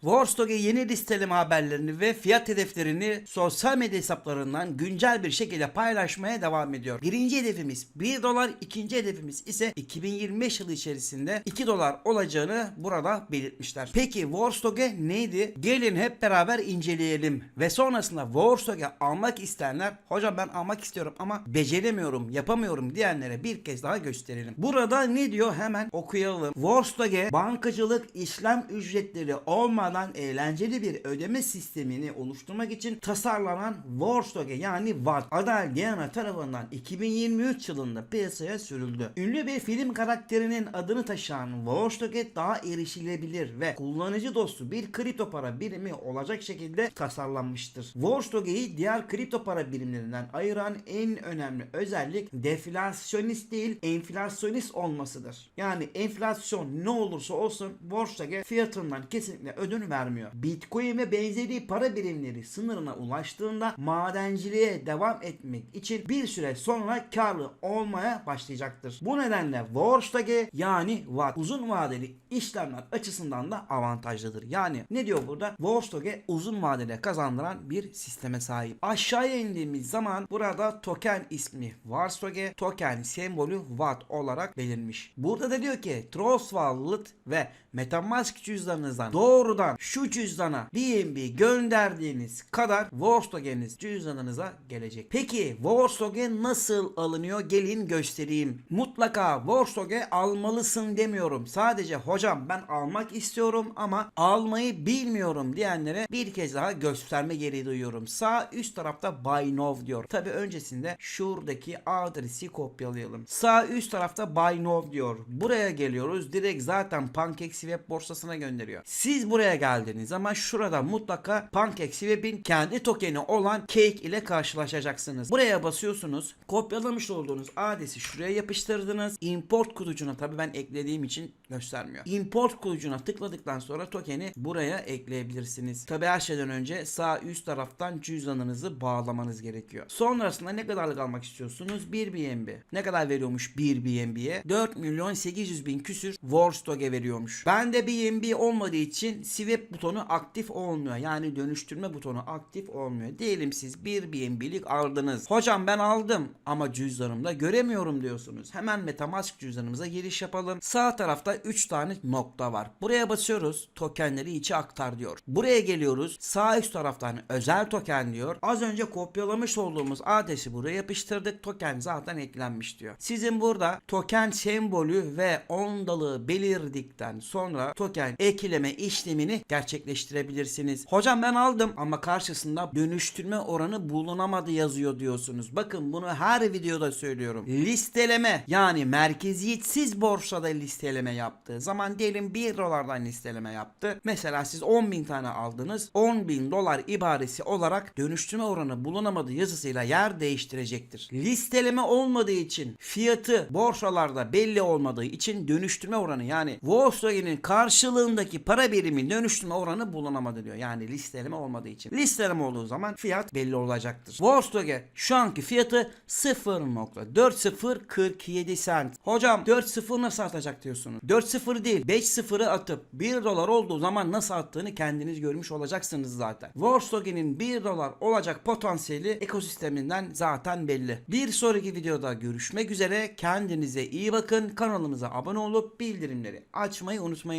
Warstock'e yeni listeleme haberlerini ve fiyat hedeflerini sosyal medya hesaplarından güncel bir şekilde paylaşmaya devam ediyor. Birinci hedefimiz 1 dolar, ikinci hedefimiz ise 2025 yılı içerisinde 2 dolar olacağını burada belirtmişler. Peki Warstock'e neydi? Gelin hep beraber inceleyelim ve sonrasında Warstock'e almak isteyenler hocam ben almak istiyorum ama beceremiyorum, yapamıyorum diyenlere bir kez daha gösterelim. Burada ne diyor hemen okuyalım. Warstock'e bankacılık işlem ücretleri olmadan eğlenceli bir ödeme sistemini oluşturmak için tasarlanan Warstock'e yani Watt Adel Diana tarafından 2023 yılında piyasaya sürüldü. Ünlü bir film karakterinin adını taşıyan Warstock'e daha erişilebilir ve kullanıcı dostu bir kripto para birimi olacak şekilde tasarlanmıştır. Warstock'e diğer kripto para birimlerinden ayıran en önemli özellik deflasyonist değil enflasyonist olmasıdır. Yani enflasyon ne olursa olsun Warstock'e fiyatından kesinlikle ödün vermiyor. Bitcoin ve benzeri para birimleri sınırına ulaştığında madenciliğe devam etmek için bir süre sonra karlı olmaya başlayacaktır. Bu nedenle Warstock'e yani Watt uzun vadeli işlemler açısından da avantajlıdır. Yani ne diyor burada? Warstock'e uzun vadede kazandıran bir sisteme sahip. Aşağıya indiğimiz zaman burada token ismi Warstock'e token sembolü Watt olarak belirmiş. Burada da diyor ki Trust Wallet ve Metamask cüzdanınızdan doğrudan şu cüzdana BNB gönderdiğiniz kadar Warstock'eniz cüzdanınıza gelecek. Peki Warstock'e nasıl alınıyor? Gelin göstereyim. Mutlaka Warstock'e almalısın demiyorum. Sadece hocam ben almak istiyorum ama almayı bilmiyorum diyenlere bir kez daha gösterme gereği duyuyorum. Sağ üst tarafta Buy Now diyor. Tabi öncesinde şuradaki adresi kopyalayalım. Sağ üst tarafta Buy Now diyor. Buraya geliyoruz. Direkt zaten PancakeSwap web borsasına gönderiyor. Siz buraya geldiniz ama şurada mutlaka PancakeSwap'in kendi tokeni olan Cake ile karşılaşacaksınız. Buraya basıyorsunuz. Kopyalamış olduğunuz adresi şuraya yapıştırdınız. Import kutucuğuna tabi ben eklediğim için göstermiyor. Import kutucuğuna tıkladıktan sonra tokeni buraya ekleyebilirsiniz. Tabi her şeyden önce sağ üst taraftan cüzdanınızı bağlamanız gerekiyor. Sonrasında ne kadarlık almak istiyorsunuz? 1 BNB. Ne kadar veriyormuş 1 BNB'ye? 4 milyon 800 bin küsür Warstock'e veriyormuş. Bende BNB olmadığı için swap butonu aktif olmuyor. Yani dönüştürme butonu aktif olmuyor. Diyelim siz 1 BNB'lik aldınız. Hocam ben aldım ama cüzdanımda göremiyorum diyorsunuz. Hemen Metamask cüzdanımıza giriş yapalım. Sağ tarafta 3 tane nokta var. Buraya basıyoruz. Tokenleri içe aktar diyor. Buraya geliyoruz. Sağ üst taraftan özel token diyor. Az önce kopyalamış olduğumuz adresi buraya yapıştırdık. Token zaten eklenmiş diyor. Sizin burada token sembolü ve ondalığı belirdikten sonra token ekleme işlemini gerçekleştirebilirsiniz. Hocam ben aldım ama karşısında dönüştürme oranı bulunamadı yazıyor diyorsunuz. Bakın bunu her videoda söylüyorum. Listeleme yani merkeziyetsiz borsada listeleme yaptığı zaman diyelim 1 dolardan listeleme yaptı. Mesela siz 10 bin tane aldınız. 10 bin dolar ibaresi olarak dönüştürme oranı bulunamadı yazısıyla yer değiştirecektir. Listeleme olmadığı için fiyatı borsalarda belli olmadığı için dönüştürme oranı yani Volkswagen'in karşılığındaki para birimi dönüştürme oranı bulunamadı diyor. Yani listeleme olmadığı için. Listeleme olduğu zaman fiyat belli olacaktır. Volkswagen şu anki fiyatı 0.4047 cent. Hocam 4.0 nasıl atacak diyorsunuz? 4.0 değil 5.0'ı atıp 1 dolar olduğu zaman nasıl attığını kendiniz görmüş olacaksınız zaten. Volkswagen'in 1 dolar olacak potansiyeli ekosisteminden zaten belli. Bir sonraki videoda görüşmek üzere. Kendinize iyi bakın. Kanalımıza abone olup bildirimleri açmayı unutmayın.